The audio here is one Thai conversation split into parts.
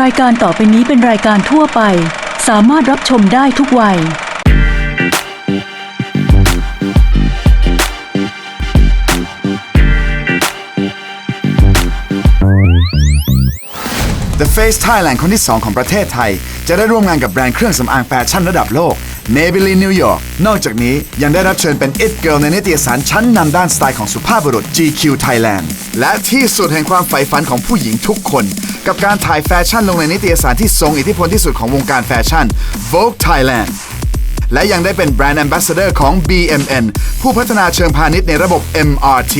รายการต่อไปนี้เป็นรายการทั่วไป สามารถรับชมได้ทุกวัย The Face Thailand คนที่ 2 ของประเทศไทย จะได้ร่วมงานกับแบรนด์เครื่องสำอางแฟชั่นระดับโลก Maybelline New York นอกจากนี้ยังได้รับเชิญเป็น It Girl ในนิตยสารชั้นนำด้านสไตล์ของสุภาพบุรุษ GQ Thailand และที่สุดแห่งความใฝ่ฝันของผู้หญิงทุกคน กับการถ่ายแฟชั่นลงในนิตยสารที่ทรงอิทธิพลที่สุดของวงการแฟชั่น Vogue Thailand และยังได้เป็นแบรนด์ Ambassador ของ BMN ผู้พัฒนาเชิงพาณิชย์ในระบบ MRT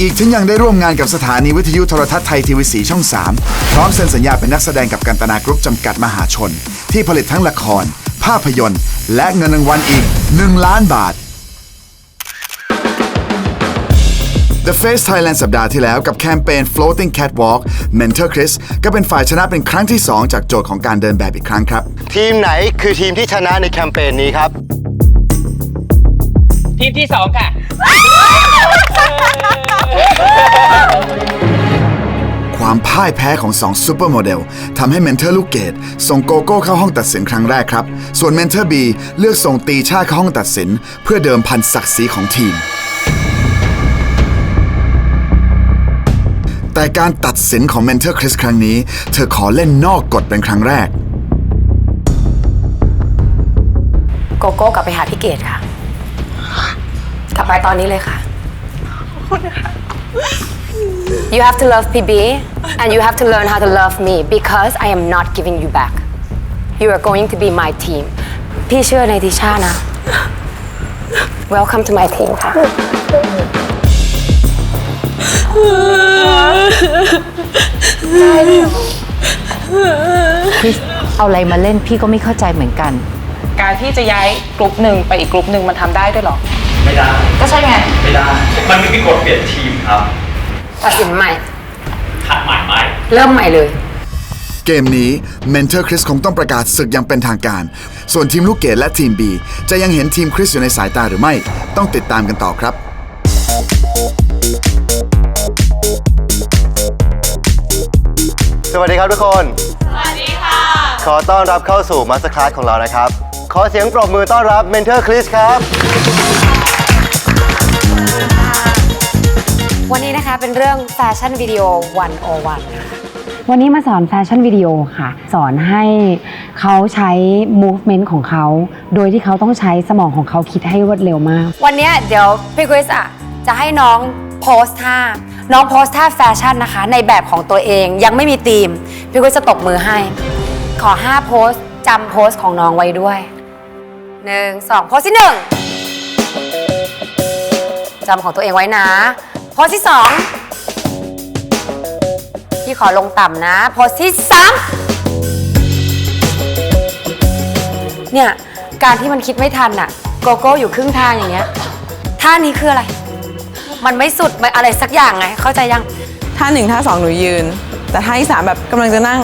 อีกทั้งยังได้ร่วมงานกับสถานีวิทยุโทรทัศน์ไทยทีวีสีช่อง 3 พร้อมเซ็นสัญญาเป็นนักแสดงกับกันตนากรุ๊ปจำกัดมหาชน ที่ผลิตทั้งละคร ภาพยนตร์ และเงินรางวัลอีก 1 ล้านบาท The Face Thailand สัปดาห์ที่แล้วกับแคมเปญ Floating Catwalk Mentor Chris ก็เป็นฝ่ายชนะเป็นครั้งที่ 2 จากโจทย์ของการเดินแบบอีกครั้งครับ ทีมไหนคือทีมที่ชนะในแคมเปญนี้ครับ ทีมที่สองค่ะ ความพ่ายแพ้ของ2ซูเปอร์โมเดลทำให้เมนเทอร์ลูกเกดส่งโกโก้เข้าห้องตัดสินครั้งแรกครับ ส่วนเมนเทอร์บีเลือกส่งตีชาเข้าห้องตัดสิน เพื่อเดิมพันศักดิ์ศรีของทีม แต่การตัดสินของเมนเทอร์คริสครั้งนี้ เธอขอเล่นนอกกฎเป็นครั้งแรก โกโก้กลับไปหาพี่เกดค่ะ กลับไปตอนนี้เลยค่ะ You have to love PB and you have to learn how to love me because I am not giving you back You are going to be my team พี่เชื่อในทิชานะ Welcome to my team ค่ะ คริสเอาอะไรมาเล่นพี่ก็ไม่เข้าใจเหมือนกัน การที่จะย้ายกลุ่มหนึ่งไปอีกกลุ่มหนึ่งมันทำได้ด้วยเหรอ ไม่ได้ ก็ใช่ไง ไม่ได้ มันไม่มีกฎเปลี่ยนทีมครับ ตัดสินใหม่ ขัดหมายไหมเริ่มใหม่เลย เกมนี้เมนเทอร์คริสคงต้องประกาศศึกอย่างเป็นทางการ ส่วนทีมลูกเกดและทีม B จะยังเห็นทีมคริสอยู่ในสายตาหรือไม่ ต้องติดตามกันต่อครับ สวัสดีครับทุกคน สวัสดีค่ะ ขอต้อนรับเข้าสู่มาสเตอร์คลาสของเรานะครับ ขอเสียงปรบมือต้อนรับเมนเทอร์คริสครับ วันนี้นะคะเป็นเรื่องแฟชั่นวิดีโอ101ค่ะ วันนี้มาสอนแฟชั่นวิดีโอค่ะ สอนให้เขาใช้ movement ของเขา โดยที่เขาต้องใช้สมองของเขาคิดให้รวดเร็วมาก วันเนี้ยเดี๋ยวพี่คริสอะจะให้น้องโพสท่า น้องโพสท่าแฟชั่นนะคะ ในแบบของตัวเองยังไม่มีธีม พี่คริสจะตบมือให้ ขอ 5 โพสจำโพสของน้องไว้ด้วย 1 2 โพสที่ 1จำของตัวเองไว้นะ โพสที่2พี่ขอลงต่ำนะ โพสที่3เนี่ย การที่มันคิดไม่ทันอะโกโก้อยู่ครึ่งทางอย่างเงี้ยท่านี้คืออะไร มันไม่สุดมันอะไรสักอย่างไง เข้าใจยัง ท่าหนึ่งท่าสองหนูยืน แต่ท่าที่สามแบบกำลังจะนั่ง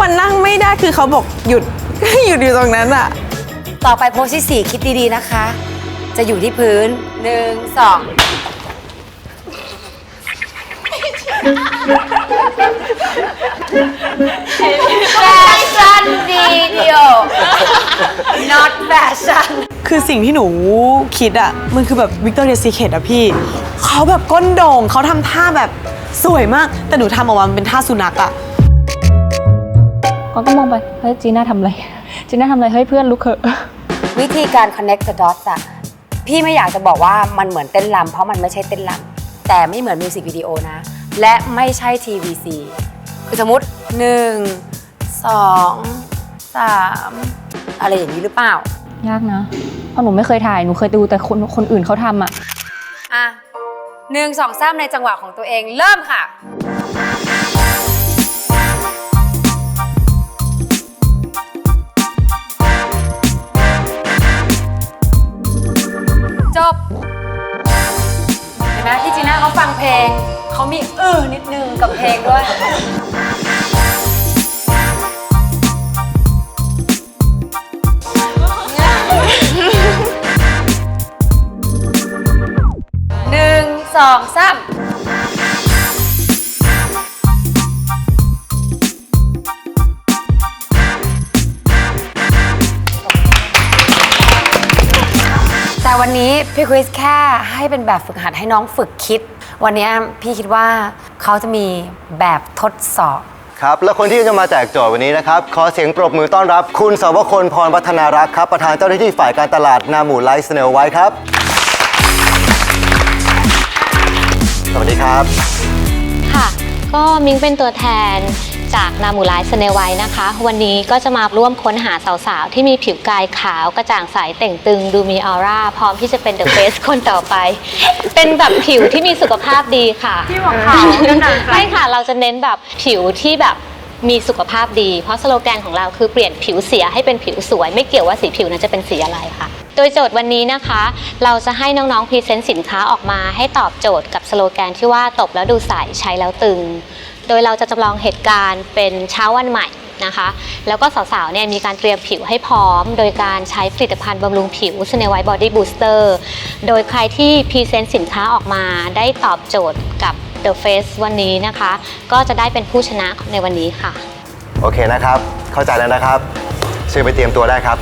มันนั่งไม่ได้คือเขาบอกหยุด หยุดอยู่ตรงนั้นอะต่อไปโพสที่4คิดดีๆนะคะ จะอยู่ที่พื้นหนึ่งสอง แฟชั่นวิดีโอ not fashion คือสิ่งที่หนูคิดอะมันคือแบบวิกตอเรียซีเคทอะพี่ เขาแบบก้นโด่งเขาทำท่าแบบสวยมาก แต่หนูทำออกมามันเป็นท่าสุนัขอะก็ก็มองไป เฮ้ยจีน่าทำอะไร จีน่าทำอะไร เฮ้ยเพื่อนลุกเถอะ วิธีการ connect the dots อะพี่ไม่อยากจะบอกว่ามันเหมือนเต้นรำเพราะมันไม่ใช่เต้นรำแต่ไม่เหมือนมิวสิกวิดีโอนะ และไม่ใช่ TVC คือสมมติ 1 2 3 อะไรอย่างนี้หรือเปล่า ยากนะเพราะหนูไม่เคยถ่าย หนูเคยดูแต่คนคนอื่นเขาทำอะอะหนึ่งสองสามในจังหวะของตัวเองเริ่มค่ะ เขาฟังเพลง เขามีเออนิดนึงกับเพลงด้วย หนึ่งสองสาม วันนี้พี่คริสแค่ให้เป็นแบบฝึกหัดให้น้องฝึกคิด วันนี้พี่คิดว่าเขาจะมีแบบทดสอบ ครับ และคนที่จะมาแจกโจทย์วันนี้นะครับ ขอเสียงปรบมือต้อนรับ คุณสวคลพรวัฒนารักษ์ครับ ประธานเจ้าหน้าที่ฝ่ายการตลาดนาหมูไลฟ์สเนลไว้ครับ สวัสดีครับ ค่ะ ก็มิ้งเป็นตัวแทน จากนามูไลสเนไวนะคะ วันนี้ก็จะมาร่วมค้นหาสาวๆ ที่มีผิวกายขาวกระจ่างใสเต่งตึง ดูมีออร่า พร้อมที่จะเป็นเดอะเฟสคนต่อไป เป็นแบบผิวที่มีสุขภาพดีค่ะที่บอกขาวไม่ค่ะเราจะเน้นแบบผิวที่แบบมีสุขภาพดี เพราะสโลแกนของเราคือเปลี่ยนผิวเสียให้เป็นผิวสวย ไม่เกี่ยวว่าสีผิวนั้นจะเป็นสีอะไรค่ะ โดยโจทย์วันนี้นะคะ เราจะให้น้องๆพรีเซนต์สินค้าออกมาให้ตอบโจทย์กับสโลแกนที่ว่าตบแล้วดูใสใช้แล้วตึง โดยเราจะจำลองเหตุการณ์เป็นเช้าวันใหม่นะคะ แล้วก็สาวๆเนี่ยมีการเตรียมผิวให้พร้อม โดยการใช้ผลิตภัณฑ์บำรุงผิว s n a w White Body Booster โดยใครที่พรีเซนต์สินค้าออกมาได้ตอบโจทย์กับ The Face วันนี้นะคะ ก็จะได้เป็นผู้ชนะในวันนี้ค่ะ โอเคนะครับ เข้าใจแล้วนะครับเชิญไปเตรียมตัวได้ครับ